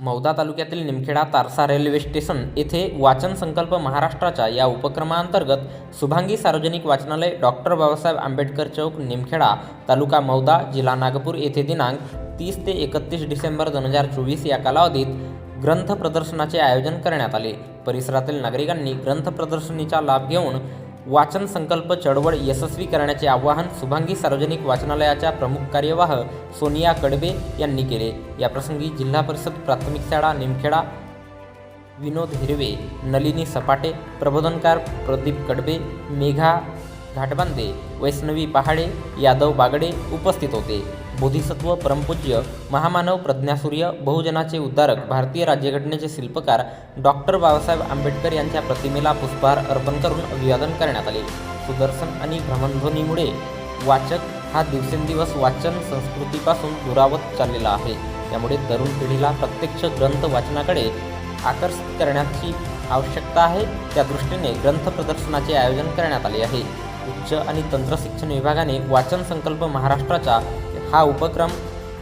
मौदा तालुक्यातील निमखेडा तारसा railway station येथे वाचन संकल्प महाराष्ट्राच्या या उपक्रमांतर्गत सुभांगी सार्वजनिक वाचनालय डॉक्टर बाबासाहेब आंबेडकर चौक निमखेडा तालुका मौदा जिल्हा नागपूर येथे दिनांक तीस ते एकतीस डिसेंबर दोन हजार चोवीस या कालावधीत ग्रंथ प्रदर्शनाचे आयोजन करण्यात आले. परिसरातील नागरिकांनी ग्रंथ प्रदर्शनीचा लाभ घेऊन वाचन संकल्प चळवळ यशस्वी करण्याचे आवाहन शुभांगी सार्वजनिक वाचनालयाच्या प्रमुख कार्यवाह सोनिया कडबे यांनी केले. याप्रसंगी जिल्हा परिषद प्राथमिक शाळा निमखेडा विनोद हिरवे नलिनी सपाटे प्रबोधनकार प्रदीप कडबे मेघा घाटबांधे वैष्णवी पहाडे यादव बागडे उपस्थित होते. बोधिसत्व परमपूज्य महामानव प्रज्ञासूर्य बहुजनाचे उद्धारक भारतीय राज्यघटनेचे शिल्पकार डॉक्टर बाबासाहेब आंबेडकर यांच्या प्रतिमेला पुष्पहार अर्पण करून अभिवादन करण्यात आले. सुदर्शन आणि भ्रमणध्वनीमुळे वाचक हा दिवसेंदिवस वाचन संस्कृतीपासून दुरावत चाललेला आहे. त्यामुळे तरुण पिढीला प्रत्यक्ष ग्रंथ वाचनाकडे आकर्षित करण्याची आवश्यकता आहे. त्या दृष्टीने ग्रंथ प्रदर्शनाचे आयोजन करण्यात आले आहे. उच्च आणि तंत्रशिक्षण विभागाने वाचन संकल्प महाराष्ट्राचा हा उपक्रम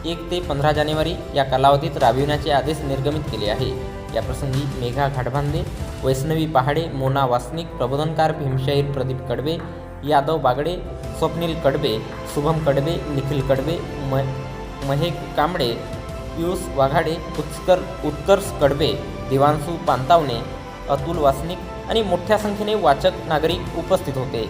एक ते पंधरा जानेवारी या कालावधीत राबविण्याचे आदेश निर्गमित केले आहे. याप्रसंगी मेघा घाटबांधे वैष्णवी पहाडे मोना वासनिक प्रबोधनकार भीमशाहीर प्रदीप कडबे यादव बागडे स्वप्नील कडबे शुभम कडबे निखिल कडबे म महेक कांबळे पियुष वाघाडे उत्कर उत्कर्ष कडबे देवांशू पांतावणे अतुल वासनिक आणि मोठ्या संख्येने वाचक नागरिक उपस्थित होते.